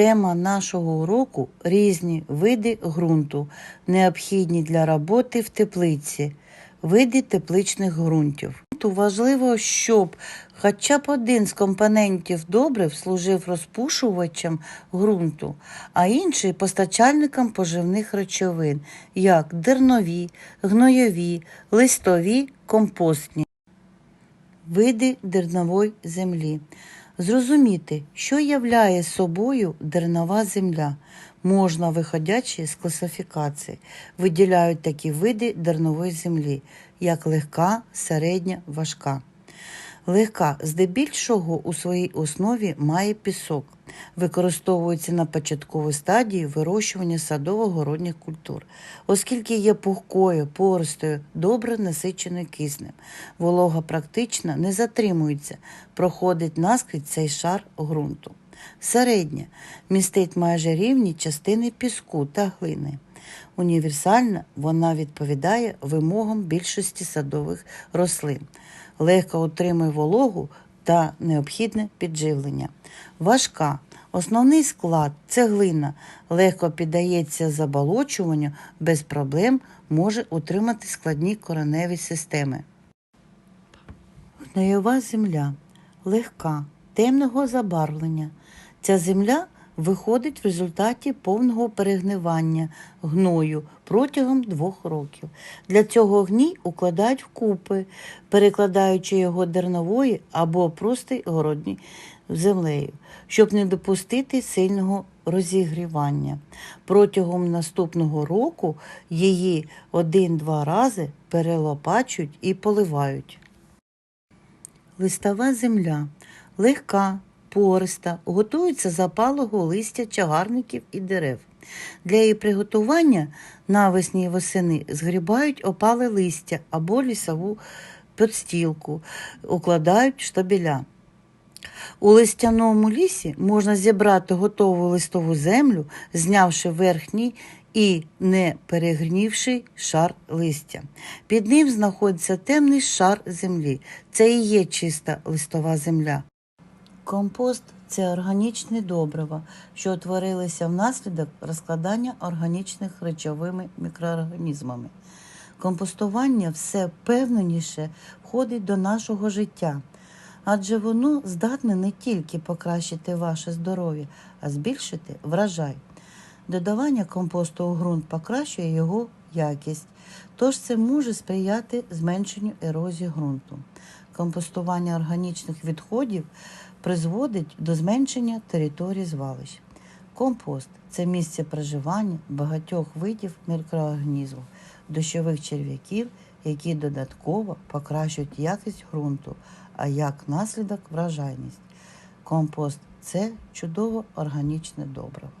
Тема нашого уроку різні види ґрунту, необхідні для роботи в теплиці, види тепличних ґрунтів. Важливо, щоб хоча б один з компонентів добрив служив розпушувачем ґрунту, а інший постачальником поживних речовин, як дернові, гнойові, листові, компостні. Види дернової землі. Зрозуміти, що являє собою дернова земля, можна, виходячи з класифікації. Виділяють такі види дернової землі, як легка, середня, важка. Легка здебільшого у своїй основі має пісок, використовується на початковій стадії вирощування садово-городніх культур, оскільки є пухкою, пористою, добре насиченою киснем. Волога практично не затримується, проходить наскрізь цей шар ґрунту. Середня містить майже рівні частини піску та глини. Універсальна вона відповідає вимогам більшості садових рослин, легко отримує вологу та необхідне підживлення. Важка. Основний склад цеглина легко піддається заболочуванню, без проблем може утримати складні кореневі системи. Гноєва земля легка, темного забарвлення. Ця земля виходить в результаті повного перегнивання гною протягом двох років. Для цього гній укладають вкупи, перекладаючи його дернової або просто городні землею, щоб не допустити сильного розігрівання. Протягом наступного року її один-два рази перелопачують і поливають. Листова земля легка, пориста, готується запалого листя чагарників і дерев. Для її приготування навесні і восени згрібають опале листя або лісову підстілку, укладають штабеля. У листяному лісі можна зібрати готову листову землю, знявши верхній і не перегнівши шар листя. Під ним знаходиться темний шар землі. Це і є чиста листова земля. Компост це органічне добриво, що утворилися внаслідок розкладання органічних речовими мікроорганізмами. Компостування все впевненіше входить до нашого життя, адже воно здатне не тільки покращити ваше здоров'я, а збільшити врожай. Додавання компосту у ґрунт покращує його якість, тож це може сприяти зменшенню ерозії ґрунту. Компостування органічних відходів призводить до зменшення території звалищ. Компост це місце проживання багатьох видів мікроорганізмів, дощових черв'яків, які додатково покращують якість ґрунту, а як наслідок врожайність. Компост це чудово органічне добриво.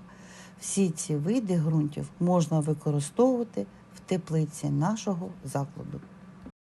Всі ці види ґрунтів можна використовувати в теплиці нашого закладу.